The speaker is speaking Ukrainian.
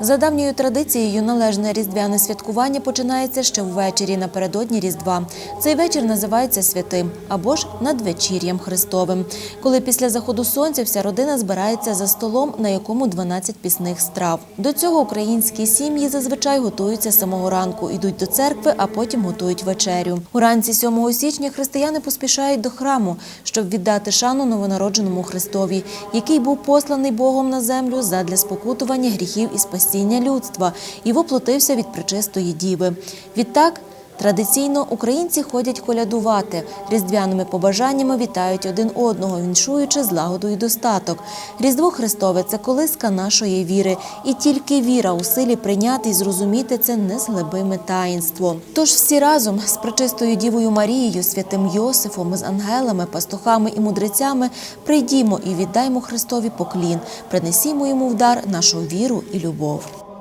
За давньою традицією, належне різдвяне святкування починається ще ввечері напередодні Різдва. Цей вечір називається святим або ж надвечір'ям Христовим, коли після заходу сонця вся родина збирається за столом, на якому 12 пісних страв. До цього українські сім'ї зазвичай готуються з самого ранку, йдуть до церкви, а потім готують вечерю. Уранці 7 січня християни поспішають до храму, щоб віддати шану новонародженому Христові, який був посланий Богом на землю задля спокутування гріхів і спасіння людства і воплотився від пречистої діви. Відтак Традиційно українці ходять колядувати, різдвяними побажаннями вітають один одного, віншуючи злагоду і достаток. Різдво Христове це колиска нашої віри, і тільки віра у силі прийняти і зрозуміти це незглибиме таїнство. Тож всі разом з пречистою Дівою Марією, святим Йосифом, з ангелами, пастухами і мудрецями прийдімо і віддаймо Христові поклін, принесімо йому в дар нашу віру і любов.